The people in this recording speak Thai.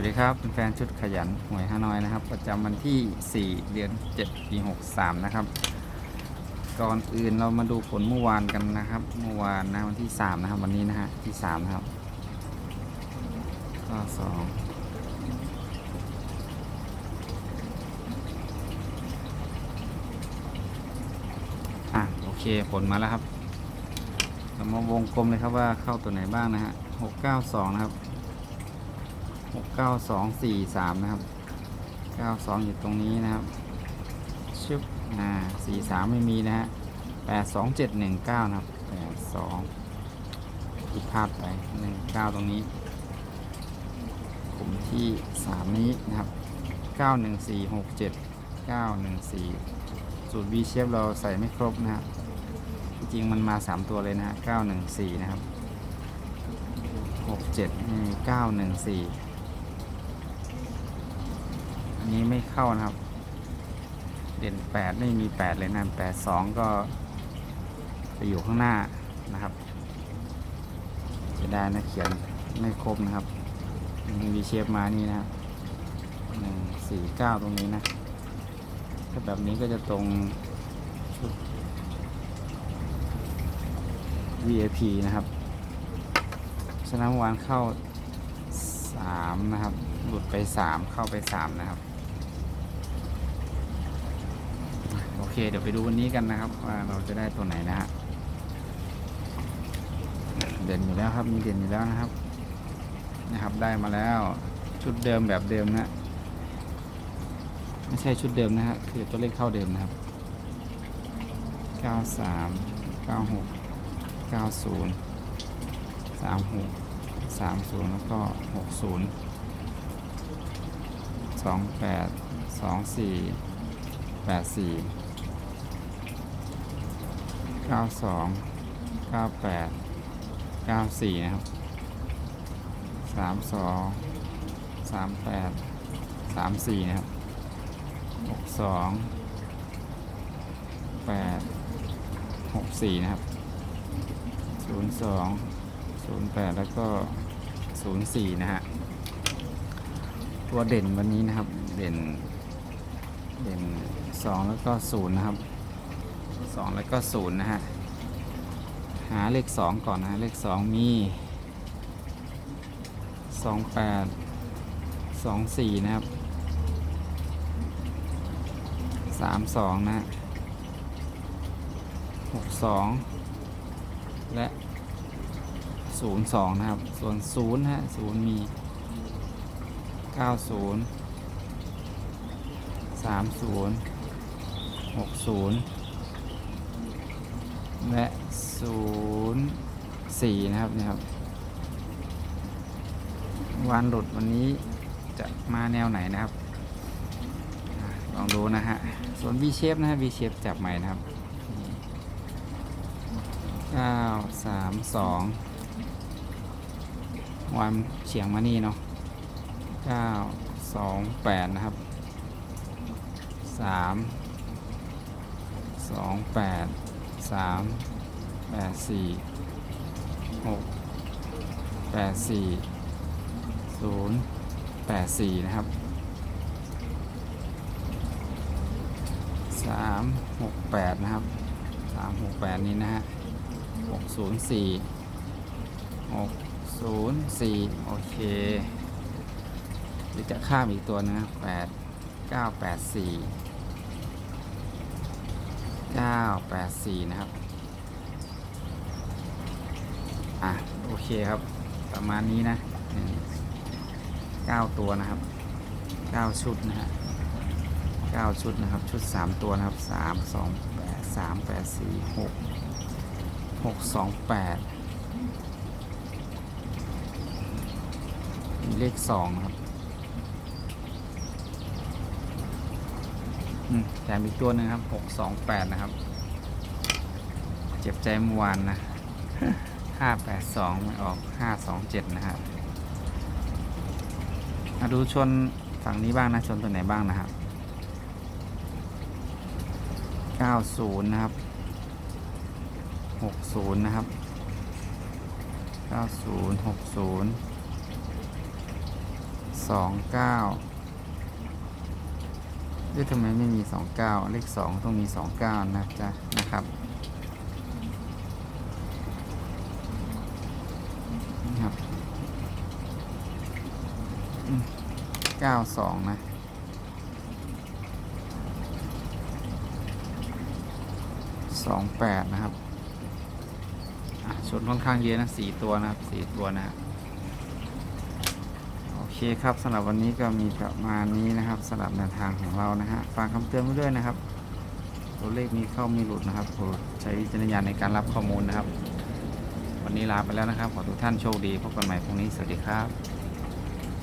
วัสดีครับเป็นแฟนชุดขยันหวยฮานอยนะครับ ประจำวันที่ 4 เดือน 7 ปี 63 นะครับ ก่อนอื่นเรามาดูผลเมื่อวานกันนะครับ เมื่อวานนะวันที่ 3 นะครับ วันนี้นะฮะที่ 3 นะครับก็สองอะโอเคผลมาแล้วครับเรามาวงกลมเลยครับว่าเข้าตัวไหนบ้างนะฮะ692นะครับ 69243นะครับ92อยู่ตรงนี้นะครับชึบอ่า43ไม่มีนะฮะ82719นะครับ82ผิดพลาดไป19ตรงนี้กลุ่มที่3นี้นะครับ91467 914สูตร V shape เราใส่ไม่ครบนะครับจริงมันมา3ตัวเลยนะฮะ914นะครับ67นี่914อัน นี้ไม่เข้านะครับ เด่น8ไม่มี8เลยนะ8 2ก็ไปอยู่ข้างหน้านะครับจะได้นะเขียนไม่ครบนะครับมีเชฟมานี่นะครับหนึ่งสี่เก้าตรงนี้นะ ถ้าแบบนี้ก็จะตรง VIP นะครับชนะเมื่อวานเข้า3นะครับ หลุดไป3เข้าไป3นะครับ โอเค เดี๋ยวไปดูวันนี้กันนะครับ ว่าเราจะได้ตัวไหนนะฮะเด่นอยู่แล้วครับ มีเด่นอยู่แล้วนะครับ นะครับ ได้มาแล้วชุดเดิมแบบเดิมนะไม่ใช่ชุดเดิมนะฮะคือตัวเลขเข้าเดิมนะครับ 93 96 90 36 30 แล้วก็ 60 28 24 84 92 98 94 นะครับ 32 38 34 นะครับ 62 8 64 นะครับ 02 08 แล้วก็ 04 นะฮะ ตัวเด่นวันนี้นะครับ เด่น เด่น 2 แล้วก็ 0 นะครับ 2 แล้วก็ 0 นะฮะ หาเลข 2 ก่อนนะเลข 2 มี 28 24 นะครับ 32 นะ 62 และ 02 นะครับ ส่วน 0 ฮะ 0 มี 90 30 60 และ04นะครับนี่ครับวันหลุดวันนี้จะมาแนวไหนนะครับ ลองดูนะฮะ ส่วน V shape นะฮะ V shape จับใหม่นะครับ9 3 2วันเฉียงมานี่เนาะ9 2 8นะครับ 3 2 8 3 8 4 6 8 4 0 8 4นะครับ3 6 8นะครับ3 6 8นี้นะฮะ6 0 4 6 0 4โอเคหรือจะข้ามอีกตัวนะ8 9 8 4 9 8 4 นะครับ อะ โอเคครับ ประมาณนี้นะหนึ่งเก้าตัวนะครับเก้าชุดนะฮะเก้าชุดนะครับ ชุดสามตัวนะครับสามสองแปดสามแปดสี่หกหกสองแปดเลขสองครับอืม แถมอีกตัวหนึ่งครับหกสองแปดนะครับ เจ็บใจเมื่อวานนะห้าแปดสองไม่ออกห้าสองเจ็ดนะครับมาดูชนฝั่งนี้บ้างนะชนตัวไหนบ้างนะครับเก้าศูนย์นะครับหกศูนย์นะครับเก้าศูนย์หกศูนย์สองเก้า เอ๊ะทำไมไม่มีสองเก้าเลขสองต้องมีสองเก้านะจ๊ะ นะครับนี่ครับเก้าสองนะสองแปดนะครับ ชุดค่อนข้างเยอะนะสี่ตัวนะครับสี่ตัวนะ เคครับสำหรับวันนี้ก็มีประมาณนี้นะครับสำหรับแนวทางของเรานะฮะฝากคำเตือนไว้ด้วยนะครับ ตัวเลขมีเข้ามีหลุดนะครับโปรดใช้วิจารณญาณในการรับข้อมูลนะครับ วันนี้ลาไปแล้วนะครับ ขอทุกท่านโชคดีพบกันใหม่พรุ่งนี้สวัสดีครับ